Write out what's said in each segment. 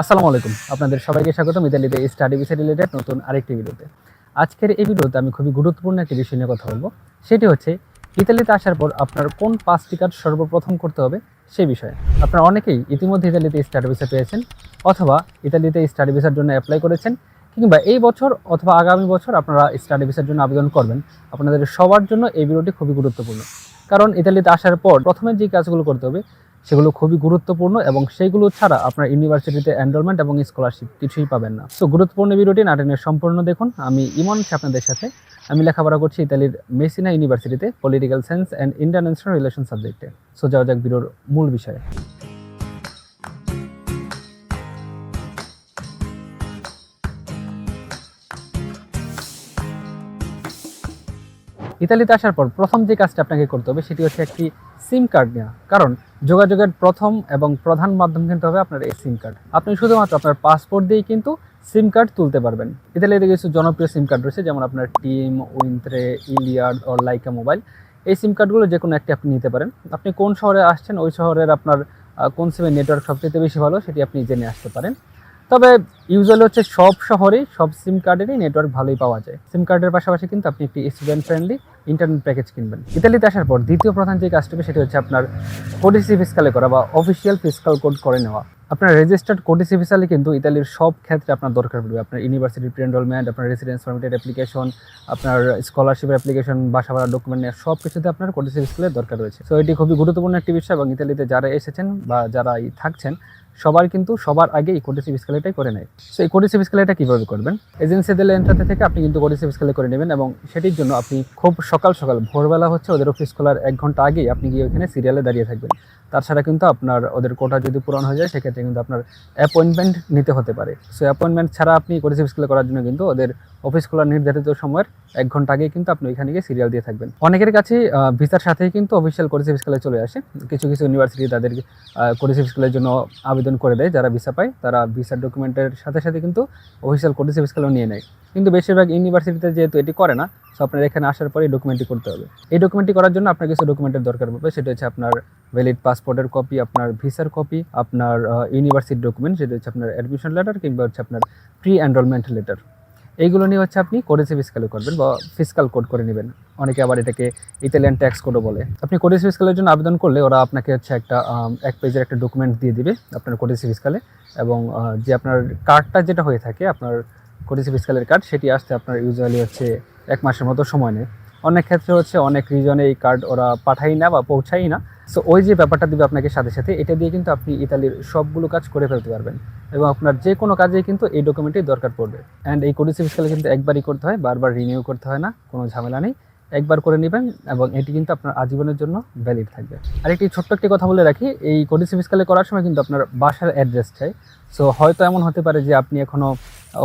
আসসালামু আলাইকুম। আপনাদের সবাইকে স্বাগতম ইতালিতে স্টাডি ভিসা রিলেটেড নতুন আরেকটি ভিডিওতে। আজকের এই ভিডিওতে আমি খুবই গুরুত্বপূর্ণ একটি বিষয় নিয়ে কথা বলব। সেটি হচ্ছে, ইতালিতে আসার পর আপনার কোন পাঁচটি কাজ সর্বপ্রথম করতে হবে সেই বিষয়ে। আপনারা অনেকেই ইতিমধ্যে ইতালিতে স্টাডি ভিসা পেয়েছেন অথবা ইতালিতে স্টাডি ভিসার জন্য অ্যাপ্লাই করেছেন কিংবা এই বছর অথবা আগামী বছর আপনারা স্টাডি ভিসার জন্য আবেদন করবেন। আপনাদের সবার জন্য এই ভিডিওটি খুবই গুরুত্বপূর্ণ। কারণ ইতালিতে আসার পর প্রথমে যে কাজগুলো করতে হবে সেগুলো খুবই গুরুত্বপূর্ণ এবং সেইগুলো ছাড়া আপনার ইউনিভার্সিটিতে এনরোলমেন্ট এবং স্কলারশিপ কিছুই পাবেন না। তো গুরুত্বপূর্ণ ভিডিওটি নাটেনের সম্পূর্ণ দেখুন। আমি ইমন আপনাদের সাথে। আমি লেখাপড়া করছি ইতালির মেসিনা ইউনিভার্সিটিতে political science and international relation সাবজেক্টে সো যাওয়া যাক ভিডিওর মূল বিষয়ে। ইতালিতে আসার পর প্রথম যে কাজটা আপনাকে করতে হবে, সেটি হচ্ছে একটি সিম কার্ড নেওয়া। কারণ যোগাযোগের প্রথম এবং প্রধান মাধ্যম কিন্তু হবে আপনার এই সিম কার্ড আপনি শুধুমাত্র আপনার পাসপোর্ট দিয়েই কিন্তু সিম কার্ড তুলতে পারবেন। ইতালিতে কিছু জনপ্রিয় সিম কার্ড রয়েছে, যেমন আপনার টিম উইন্ত্রে ইলিয়ার্ড ও লাইকা মোবাইল এই সিম কার্ডগুলো যে কোনো একটি আপনি নিতে পারেন। আপনি কোন শহরে আসছেন, ওই শহরের আপনার কোন সিমের নেটওয়ার্ক সবচেয়ে বেশি ভালো, সেটি আপনি জেনে আসতে পারেন। তবে ইউজুয়ালি হচ্ছে সব শহরেই সব সিম কার্ডেরই নেটওয়ার্ক ভালোই পাওয়া যায়। সিম কার্ডের পাশাপাশি কিন্তু আপনি একটি স্টুডেন্ট ফ্রেন্ডলি ইন্টারনেট প্যাকেজ কিনবেন। ইতালিতে আসার পর দ্বিতীয় প্রধান যে কাজটা সেটি হচ্ছে আপনার কোডিসি ফিসকালে করা বা অফিসিয়াল ফিসকাল কোড করে নেওয়া। আপনার রেজিস্টার্ড কোডিসি ফিসকালে কিন্তু ইতালির সব ক্ষেত্রে আপনার দরকার পড়বে। আপনার ইউনিভার্সিটির প্রি এনরোলমেন্ট আপনার রেসিডেন্স পারমিটের অ্যাপ্লিকেশন আপনার স্কলারশিপের অ্যাপ্লিকেশন বাসা ভাড়া ডকুমেন্ট নেওয়া সব কিছুতে আপনার কোডিসি ফিসকালের দরকার রয়েছে। সো এটি খুবই গুরুত্বপূর্ণ একটি বিষয় এবং ইতালিতে যারা এসেছেন বা যারা থাকছেন সবার কিন্তু সবার আগে এই কোডিসি ফিসকালিটাই করে নেয়। সো এই কোডিসি ফিসকালিটা কীভাবে করবেন? এজেন্সি দিলে এন্ট্রাতে থেকে আপনি কিন্তু কোডিসি ফিসকালি করে নেবেন এবং সেটির জন্য আপনি খুব সকাল সকাল, ভোরবেলা হচ্ছে ওদের অফিস খোলার এক ঘণ্টা আগেই আপনি গিয়ে ওখানে সিরিয়ালে দাঁড়িয়ে থাকবেন। তাছাড়া কিন্তু আপনার ওদের কোটা যদি পূরণ হয়ে যায়, সেক্ষেত্রে কিন্তু আপনার অ্যাপয়েন্টমেন্ট নিতে হতে পারে। সো অ্যাপয়েন্টমেন্ট ছাড়া আপনি কোডিসি ফিসকালি করার জন্য কিন্তু ওদের অফিস খোলার নির্ধারিত সময়ের এক ঘণ্টা আগে কিন্তু আপনি ওইখানে গিয়ে সিরিয়াল দিয়ে থাকবেন। অনেকের কাছে ভিসার সাথেই কিন্তু অফিসিয়াল কোডিসি ফিসকালে চলে আসে। কিছু কিছু ইউনিভার্সিটি তাদের কোডিসি ফিসকালের জন্য আবেদন করে দেয়, যারা ভিসা পায়, তারা ভিসার ডকুমেন্টের সাথে সাথে কিন্তু অফিসিয়াল কোডিসি ফিসকালও নিয়ে নেয়। কিন্তু বেশিরভাগ ইউনিভার্সিটিতে যেহেতু এটি করে না সো আপনার এখানে আসার পরে এই ডকুমেন্টটি করতে হবে। এই ডকুমেন্টটি করার জন্য আপনার কিছু ডকুমেন্টের দরকার পড়বে, সেটা হচ্ছে আপনার ভ্যালিড পাসপোর্টের কপি আপনার ভিসার কপি আপনার ইউনিভার্সিটি ডকুমেন্ট সেটা হচ্ছে আপনার অ্যাডমিশন লেটার কিংবা হচ্ছে আপনার প্রি এনরোলমেন্ট লেটার এইগুলো নিয়ে হচ্ছে আপনি কোডেসি ফিসকালে করবেন বা ফিসকাল কোড করে নেবেন। অনেকে আবার এটাকে ইতালিয়ান ট্যাক্স কোডও বলে। আপনি কোডেসি ফিসকালের জন্য আবেদন করলে ওরা আপনাকে হচ্ছে একটা এক পেজের একটা ডকুমেন্ট দিয়ে দিবে আপনার কোডেসি ফিসকালে এবং যে আপনার কার্ডটা যেটা হয়ে থাকে, আপনার কোডেসি ফিসকালের কার্ড সেটি আসতে আপনার ইউজুয়ালি হচ্ছে এক মাসের মতো সময় নেয়। অনেক ক্ষেত্রে হচ্ছে অনেক রিজনে এই কার্ড ওরা পাঠাই না বা পৌঁছাই না। সো ওই যে ব্যাপারটা দিবে আপনাকে সাথে সাথে, এটা দিয়ে কিন্তু আপনি ইতালির সবগুলো কাজ করে ফেলতে পারবেন। এবং আপনার যে কোনো কাজেই কিন্তু এই ডকুমেন্টই দরকার পড়বে। অ্যান্ড এই কোডিসি ফিসকালে কিন্তু একবারই করতে হয়, বারবার রিনিউ করতে হয় না, কোনো ঝামেলা নেই। একবার করে নেবেন এবং এটি কিন্তু আপনার আজীবনের জন্য ভ্যালিড থাকবে। আর একটি ছোট্ট একটি কথা বলে রাখি, এই কোডিসি ফিসকালে করার সময় কিন্তু আপনার বাসার অ্যাড্রেস চাই। সো হয়তো এমন হতে পারে যে আপনি এখনও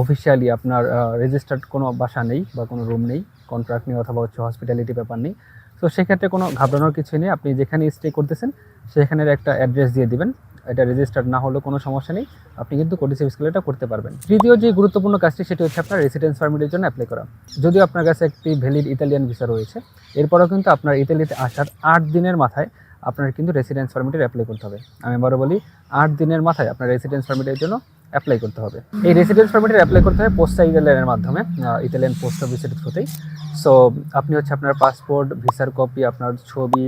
অফিসিয়ালি আপনার রেজিস্টার্ড কোনো বাসা নেই বা কোনো রুম নেই। কন্ট্রাক্ট নিয়ে অথবা হচ্ছে হসপিটালিটি ব্যাপার নেই তো সেক্ষেত্রে কোনো ঘাবড়ানোর কিছু নেই। আপনি যেখানে স্টে করতেছেন, সেখানের একটা অ্যাড্রেস দিয়ে দিবেন। এটা রেজিস্টার না হলেও কোনো সমস্যা নেই। আপনি কিন্তু কোডিসি ফিসকালটা করতে পারবেন। তৃতীয় যে গুরুত্বপূর্ণ কাজটি, সেটি হচ্ছে আপনার রেসিডেন্স পারমিটের জন্য অ্যাপ্লাই করা। যদিও আপনার কাছে একটি ভ্যালিড ইতালিয়ান ভিসা রয়েছে, এরপরেও কিন্তু আপনার ইতালিতে আসার আট দিনের মাথায় আপনার কিন্তু রেসিডেন্স পারমিটের অ্যাপ্লাই করতে হবে। আমি আবারও বলি, আট দিনের মাথায় আপনার রেসিডেন্স পারমিটের জন্য অ্যাপ্লাই করতে হবে। এই রেসিডেন্স পারমিটের অ্যাপ্লাই করতে হবে পোস্টা ইতালিয়ানের মাধ্যমে ইতালিয়ান পোস্ট অফিসের থ্রুতেই সো আপনি হচ্ছে আপনার পাসপোর্ট ভিসার কপি আপনার ছবি,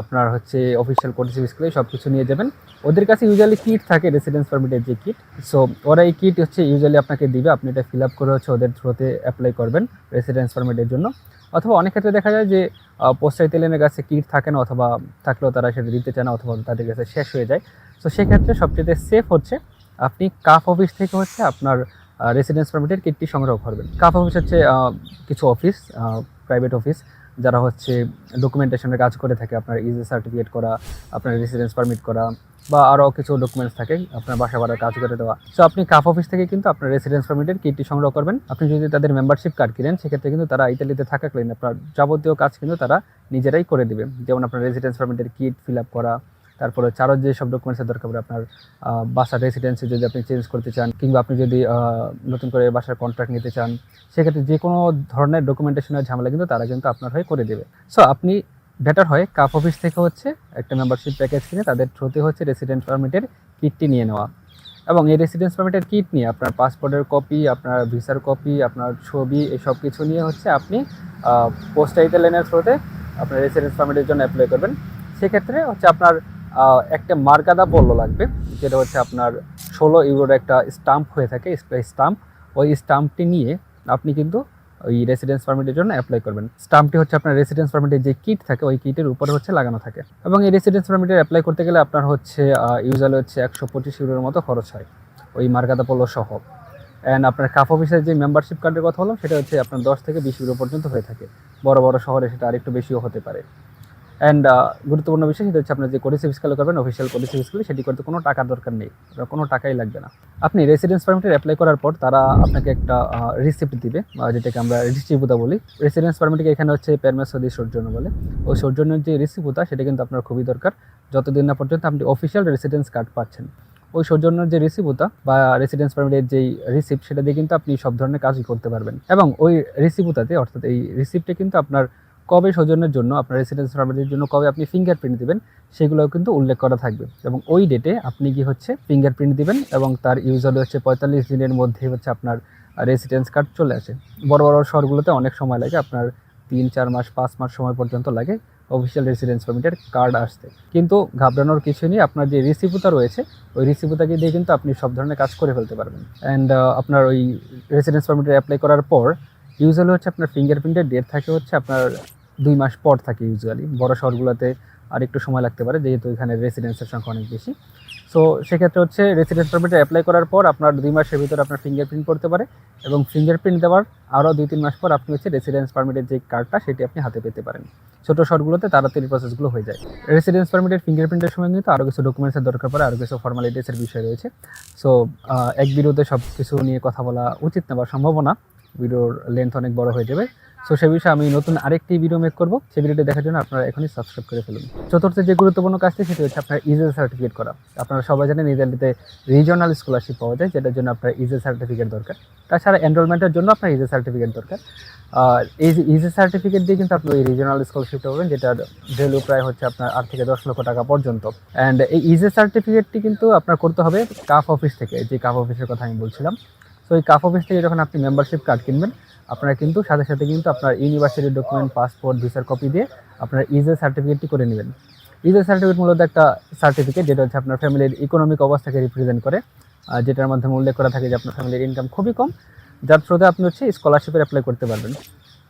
আপনার হচ্ছে অফিসিয়াল কোডিসি স্কুলে সব কিছু নিয়ে যাবেন। ওদের কাছে ইউজুয়ালি কিট থাকে রেসিডেন্স পারমিটের যে কিট সো ওরা এই কিট হচ্ছে ইউজুয়ালি আপনাকে দিবে, আপনি এটা ফিল আপ করে হচ্ছে ওদের থ্রুতে অ্যাপ্লাই করবেন রেসিডেন্স পারমিটের জন্য। অথবা অনেক ক্ষেত্রে দেখা যায় যে পোস্টা ইতালিয়ানের কাছে কিট থাকে না, অথবা থাকলেও তারা সেটা দিতে চায় না, অথবা তাদের কাছে শেষ হয়ে যায়। তো সেক্ষেত্রে সবচেয়ে সেফ হচ্ছে আপনি কাফ অফিস থেকে হচ্ছে আপনার রেসিডেন্স পারমিটের কিটটি সংগ্রহ করবেন। কাফ অফিস হচ্ছে কিছু অফিস প্রাইভেট অফিস যারা হচ্ছে ডকুমেন্টেশনের কাজ করে থাকে, আপনার ইজি সার্টিফিকেট করা, আপনার রেসিডেন্স পারমিট করা, বা আরও কিছু ডকুমেন্টস থাকে, আপনার বাসা ভাড়ার কাজ করে দেওয়া। সো আপনি কাফ অফিস থেকে কিন্তু আপনার রেসিডেন্স পারমিটের কিটটি সংগ্রহ করবেন। আপনি যদি তাদের মেম্বারশিপ কার্ড কিনেন, সেক্ষেত্রে কিন্তু তারা ইতালিতে থাকাকালীন আপনার যাবতীয় কাজ কিন্তু তারা নিজেরাই করে দিবে। যেমন আপনার রেসিডেন্স পারমিটের কিট ফিল আপ করা তারপরে চারও যে সব ডকুমেন্টসের দরকার পড়ে আপনার বাসার রেসিডেন্সি যদি আপনি চেঞ্জ করতে চান, কিংবা আপনি যদি নতুন করে বাসার কন্ট্রাক্ট নিতে চান, সেক্ষেত্রে যে কোনো ধরনের ডকুমেন্টেশনের ঝামেলা কিন্তু তারা কিন্তু আপনার হয়ে করে দেবে। সো আপনি বেটার হয় কাপ অফিস থেকে হচ্ছে একটা মেম্বারশিপ প্যাকেজ কিনে তাদের থ্রুতে হচ্ছে রেসিডেন্ট পারমিটের কিটটি নিয়ে নেওয়া। এবং এই রেসিডেন্স পারমিটের কিট নিয়ে আপনার পাসপোর্টের কপি আপনার ভিসার কপি আপনার ছবি এসব কিছু নিয়ে হচ্ছে আপনি পোস্টাইতে লাইনের থ্রুতে আপনার রেসিডেন্স পারমিটের জন্য অ্যাপ্লাই করবেন। সেক্ষেত্রে হচ্ছে আপনার একটা মার্কাদা পল্ল লাগবে, যেটা হচ্ছে আপনার ষোলো ইউরোর একটা স্টাম্প হয়ে থাকে স্টাম্প। ওই স্টাম্পটি নিয়ে আপনি কিন্তু ওই রেসিডেন্স পারমিটের জন্য অ্যাপ্লাই করবেন। স্টাম্পটি হচ্ছে আপনার রেসিডেন্স পারমিটের যে কিট থাকে, ওই কিটের উপরে হচ্ছে লাগানো থাকে। এবং এই রেসিডেন্স পারমিটের অ্যাপ্লাই করতে গেলে আপনার হচ্ছে ইউজুয়ালি হচ্ছে একশো পঁচিশ ইউরোর মতো খরচ হয়, ওই মার্কাদা পল্ল সহ। অ্যান্ড আপনার কাফ অফিসের যে মেম্বারশিপ কার্ডের কথা হলো সেটা হচ্ছে আপনার দশ থেকে বিশ ইউরো পর্যন্ত হয়ে থাকে। বড় বড় শহরে সেটা আরেকটু বেশিও হতে পারে। অ্যান্ড গুরুত্বপূর্ণ বিষয় সেটা হচ্ছে আপনার যে কোডিসিভ স্কেলে করবেন অফিসিয়াল কোডিসিভ স্কেলে সেটি করতে কোনো টাকার দরকার নেই। কোনো টাকাই লাগবে না। আপনি রেসিডেন্স পারমিটের অ্যাপ্লাই করার পর তারা আপনাকে একটা রিসিপ্ট দিবে আহ, যেটাকে আমরা রিসিপুতা বলি। রেসিডেন্স পারমিটকে এখানে হচ্ছে পেরমেসদি সৌজন্য বলে। ওই সৌজন্যের যে রিসিপুতা সেটা কিন্তু আপনার খুবই দরকার। যতদিন না পর্যন্ত আপনি অফিসিয়াল রেসিডেন্স কার্ড পাচ্ছেন। ওই সৌজন্যের যে রিসিপুতা বা রেসিডেন্স পারমিটের যেই রিসিপ্ট সেটা দিয়ে কিন্তু আপনি সব ধরনের কাজই করতে পারবেন। এবং ওই রিসিপুতাতে অর্থাৎ এই রিসিপ্টে কিন্তু আপনার কবে সৌজন্যের জন্য, আপনার রেসিডেন্স পারমিটের জন্য, কবে আপনি ফিঙ্গারপ্রিন্ট দিবেন, সেগুলোও কিন্তু উল্লেখ করা থাকবে। এবং ওই ডেটে আপনি কি হচ্ছে ফিঙ্গারপ্রিন্ট দিবেন এবং তার ইউজারে হচ্ছে পঁয়তাল্লিশ দিনের মধ্যে হচ্ছে আপনার রেসিডেন্স কার্ড চলে আসে। বড় বড় শহরগুলোতে অনেক সময় লাগে, আপনার তিন, চার মাস, পাঁচ মাস সময় পর্যন্ত লাগে অফিসিয়াল রেসিডেন্স পারমিটের কার্ড আসতে। কিন্তু ঘাবড়ানোর কিছু নেই, আপনার যে রিসিপুতা রয়েছে, ওই রিসিপুতাকে দিয়ে কিন্তু আপনি সব ধরনের কাজ করে ফেলতে পারবেন। অ্যান্ড আপনার ওই রেসিডেন্স পারমিটের অ্যাপ্লাই করার পর ইউজুয়ালি হচ্ছে আপনার ফিঙ্গারপ্রিন্টের ডেট থাকে হচ্ছে আপনার দুই মাস পর থাকে ইউজুয়ালি বড় শহরগুলোতে আর একটু সময় লাগতে পারে, যেহেতু এখানে রেসিডেন্সের সংখ্যা অনেক বেশি। সো সেক্ষেত্রে হচ্ছে রেসিডেন্স পারমিটে অ্যাপ্লাই করার পর আপনার দুই মাসের ভিতরে আপনার ফিঙ্গারপ্রিন্ট করতে পারে এবং ফিঙ্গারপ্রিন্ট দেওয়ার আরও দুই তিন মাস পর আপনি হচ্ছে রেসিডেন্স পারমিটের যে কার্ডটা সেটি আপনি হাতে পেতে পারেন। ছোটো শহরগুলোতে তাড়াতাড়ি প্রসেসগুলো হয়ে যায়। রেসিডেন্স পারমিটের ফিঙ্গারপ্রিন্টের সময় কিন্তু আরও কিছু ডকুমেন্টসের দরকার পড়ে, আরও কিছু ফর্মালিটিসের বিষয় রয়েছে। সো এক ভিডিওতে সব কিছু নিয়ে কথা বলা উচিত না বা সম্ভব না। ভিডিওর লেন্থ অনেক বড় হয়ে যাবে। সো সে বিষয়ে আমি নতুন আরেকটি ভিডিও মেক করব। সেই ভিডিওটি দেখার জন্য আপনারা এখনই সাবস্ক্রাইব করে ফেলুন। চতুর্থ যে গুরুত্বপূর্ণ কাজটি, সেটি হচ্ছে আপনার ইজেল সার্টিফিকেট করা। আপনারা সবাই জানেন ইতালিতে রিজনাল স্কলারশিপ পাওয়া যায়, যেটার জন্য আপনার ইজেল সার্টিফিকেট দরকার। তাছাড়া এনরোলমেন্টের জন্য আপনার ইজেল সার্টিফিকেট দরকার। আর এই যে ইজে সার্টিফিকেট দিয়ে কিন্তু আপনি ওই রিজনাল স্কলারশিপটা পাবেন, যেটার ভ্যালু প্রায় হচ্ছে আপনার আট থেকে দশ লক্ষ টাকা পর্যন্ত। অ্যান্ড এই ইজে সার্টিফিকেটটি কিন্তু আপনার করতে হবে কাফ অফিস থেকে। যে কাফ অফিসের কথা আমি বলছিলাম। তো এই কাফ অফিস থেকে যখন আপনি মেম্বারশিপ কার্ড কিনবেন, আপনারা কিন্তু সাথে সাথে কিন্তু আপনার ইউনিভার্সিটির ডকুমেন্ট পাসপোর্ট ভিসার কপি দিয়ে আপনার ইজে সার্টিফিকেটটি করে নেবেন। ইজে সার্টিফিকেট মূলত একটা সার্টিফিকেট যেটা হচ্ছে আপনার ফ্যামিলির ইকোনমিক অবস্থাকে রিপ্রেজেন্ট করে যেটার মাধ্যমে উল্লেখ করা থাকে যে আপনার ফ্যামিলির ইনকাম খুবই কম, যার থ্রুতে আপনি হচ্ছে স্কলারশিপের অ্যাপ্লাই করতে পারবেন।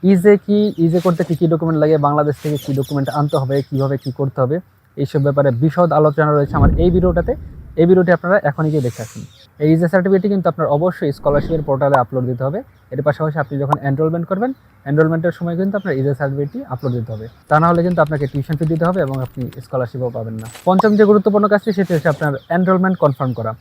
ইজে কি ইজে করতে কী কী ডকুমেন্ট লাগে, বাংলাদেশ থেকে কী ডকুমেন্ট আনতে হবে, কীভাবে কী করতে হবে, এইসব ব্যাপারে বিশদ আলোচনা রয়েছে আমার এই ভিডিওটাতে। এই ভিডিওটি আপনারা এখনই গিয়ে দেখে আসুন। এই ইজে সার্টিফিকেটটি কিন্তু আপনার অবশ্যই স্কলারশিপের পোর্টালে আপলোড দিতে হবে। এর পাশাপাশি আপনি যখন এনরোলমেন্ট করবেন এনরোলমেন্টের সময় কিন্তু আপনার ইজে সার্টিফিকেটটি আপলোড দিতে হবে। তা না হলে কিন্তু আপনাকে টিউশন ফি দিতে হবে এবং আপনি স্কলারশিপও পাবেন না। পঞ্চম যে গুরুত্বপূর্ণ কাজটি, সেটি হচ্ছে আপনার এনরোলমেন্ট কনফার্ম করা।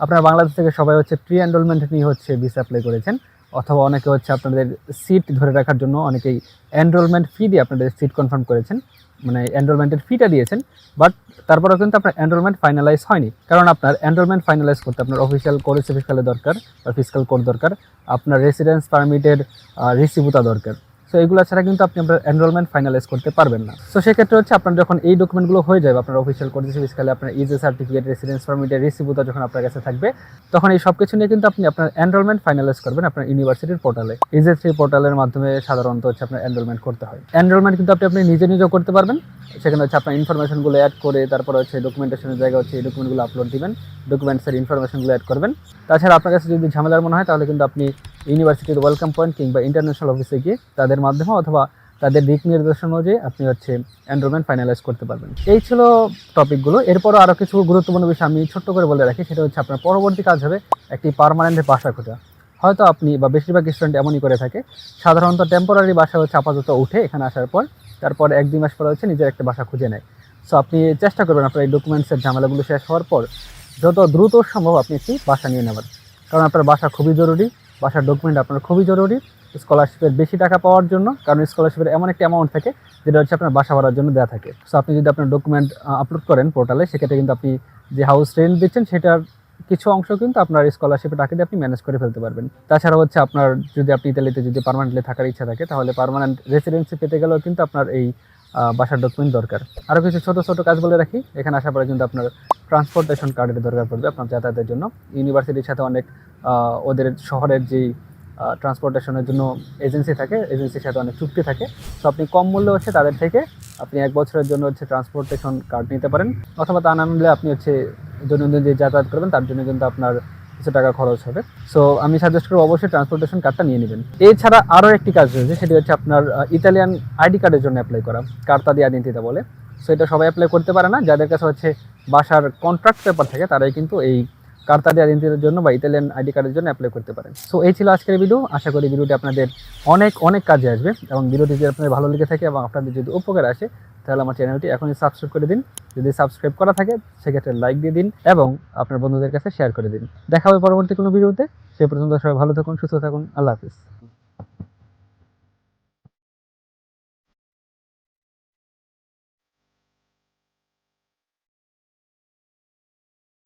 আপনার বাংলাদেশ থেকে সবাই হচ্ছে প্রি এনরোলমেন্ট নিয়ে হচ্ছে ভিসা অ্যাপ্লাই করেছেন, অথবা অনেকে হচ্ছে আপনাদের সিট ধরে রাখার জন্য অনেকেই এনরোলমেন্ট ফি দিয়ে আপনাদের সিট কনফার্ম করেছেন। মানে এনরোলমেন্টের ফিটা দিয়েছেন বাট তারপরেও কিন্তু আপনার এনরোলমেন্ট ফাইনালাইজ হয়নি। কারণ আপনার এনরোলমেন্ট ফাইনালাইজ করতে আপনার অফিসিয়াল কোড ফিসকালে দরকার বা ফিসকাল কোড দরকার, আপনার রেসিডেন্স পারমিটের রিসিভুতা দরকার। সো এগুলো ছাড়া কিন্তু আপনি আপনার এনরোলমেন্ট ফাইনালাইজ করতে পারবেন না। সো সেক্ষেত্রে হচ্ছে আপনার যখন এই ডকুমেন্টগুলো হয়ে যাবে, আপনার অফিসিয়াল কোড ফিসকালে আপনার ইজে সার্টিফিকেট রেসিডেন্স পারমিটের রিসিভুতা যখন আপনার কাছে থাকবে, তখন এই সব কিছু নিয়ে কিন্তু আপনি আপনার এনরোলমেন্ট ফাইনালাইজ করবেন আপনার ইউনিভার্সিটির পোর্টালে ইজে থ্রি পোর্টালের মাধ্যমে সাধারণত হচ্ছে আপনার এনরোলমেন্ট করতে হয়। এনরোলমেন্ট কিন্তু আপনি আপনি নিজে নিজেও করতে পারবেন। সেখানে হচ্ছে আপনার ইনফরমেশনগুলো অ্যাড করে তারপরে হচ্ছে ডকুমেন্টেশনের জায়গা হচ্ছে এই ডকুমেন্টগুলো আপলোড দিবেন। ডকুমেন্টসের ইনফরমেশনগুলো অ্যাড করবেন। তাছাড়া আপনার কাছে যদি ঝামেলার মনে হয়, তাহলে কিন্তু আপনি ইউনিভার্সিটির ওয়েলকাম পয়েন্ট কিংবা ইন্টারন্যাশনাল অফিসে গিয়ে তাদের মাধ্যমে অথবা তাদের দিক নির্দেশন অনুযায়ী আপনি হচ্ছে এনরোলমেন্ট ফাইনালাইজ করতে পারবেন। এই ছিল টপিকগুলো এরপরও আরও কিছু গুরুত্বপূর্ণ বিষয় আমি ছোট্ট করে বলে রাখি, সেটা হচ্ছে আপনার পরবর্তী কাজ হবে একটি পার্মানেন্ট বাসা খোঁজা। হয়তো আপনি বা বেশিরভাগ স্টুডেন্ট এমনই করে থাকে, সাধারণত টেম্পোরারি বাসা হচ্ছে আপাতত উঠে এখানে আসার পর, তারপর এক দুই মাস পরে হচ্ছে নিজের একটা বাসা খুঁজে নেয়। সো আপনি চেষ্টা করবেন আপনার এই ডকুমেন্টসের ঝামেলাগুলো শেষ হওয়ার পর, যত দ্রুত সম্ভব আপনি একটি বাসা নিয়ে নেবেন কারণ আপনার বাসা খুবই জরুরি বাসার ডকুমেন্ট আপনার খুবই জরুরি স্কলারশিপের বেশি টাকা পাওয়ার জন্য, কারণ স্কলারশিপের এমন একটা অ্যামাউন্ট থাকে যেটা হচ্ছে আপনার বাসা ভাড়ার জন্য দেওয়া থাকে। সো আপনি যদি আপনার ডকুমেন্ট আপলোড করেন পোর্টালে সেক্ষেত্রে কিন্তু আপনি যে হাউস রেন্ট দিচ্ছেন, সেটার কিছু অংশ কিন্তু আপনার স্কলারশিপের টাকা দিয়ে আপনি ম্যানেজ করে ফেলতে পারবেন। তাছাড়া হচ্ছে আপনার যদি আপনি ইতালিতে যদি পার্মানেন্টলি থাকার ইচ্ছা থাকে, তাহলে পার্মানেন্ট রেসিডেন্সি পেতে গেলেও কিন্তু আপনার এই বাসার ডকুমেন্ট দরকার। আরও কিছু ছোট ছোট কাজ বলে রাখি, এখানে আসার পরে কিন্তু আপনার ট্রান্সপোর্টেশন কার্ডের দরকার পড়বে আপনার যাতায়াতের জন্য। ইউনিভার্সিটির সাথে অনেক ওদের শহরের যেই ট্রান্সপোর্টেশনের জন্য এজেন্সি থাকে এজেন্সির সাথে অনেক চুক্তি থাকে। তো আপনি কম মূল্য হচ্ছে তাদের থেকে আপনি এক বছরের জন্য হচ্ছে ট্রান্সপোর্টেশন কার্ড নিতে পারেন। অথবা তা না আপনি হচ্ছে দৈনন্দিন যে যাতায়াত করবেন, তার জন্য কিন্তু আপনার কিছু টাকা খরচ হবে। সো আমি সাজেস্ট করব অবশ্যই ট্রান্সপোর্টেশন কার্ডটা নিয়ে নেবেন। এছাড়া আরও একটি কাজ রয়েছে, সেটি হচ্ছে আপনার ইতালিয়ান আইডি কার্ডের জন্য অ্যাপ্লাই করা। কার্তা দিয়ে আইডেন্টিটা বলে। সো এটা সবাই অ্যাপ্লাই করতে পারে না। যাদের কাছে হচ্ছে বাসার কন্ট্রাক্ট পেপার থাকে, তারাই কিন্তু এই কার্তা দিয়ে আইডেন্টিটির জন্য বা ইতালিয়ান আইডি কার্ডের জন্য অ্যাপ্লাই করতে পারেন। সো এই ছিল আজকের ভিডিও আশা করি ভিডিওটি আপনাদের অনেক অনেক কাজে আসবে এবং ভিডিওটি যদি আপনাদের ভালো লেগে থাকে এবং আপনাদের যদি উপকার আসে, তাহলে আমার চ্যানেলটি এখনই সাবস্ক্রাইব করে দিন। যদি সাবস্ক্রাইব করা থাকে, সেক্ষেত্রে লাইক দিয়ে দিন এবং আপনার বন্ধুদের কাছে শেয়ার করে দিন। দেখা হবে পরবর্তী কোনো ভিডিওতে সে পর্যন্ত সবাই ভালো থাকুন, সুস্থ থাকুন। আল্লাহ হাফিজ।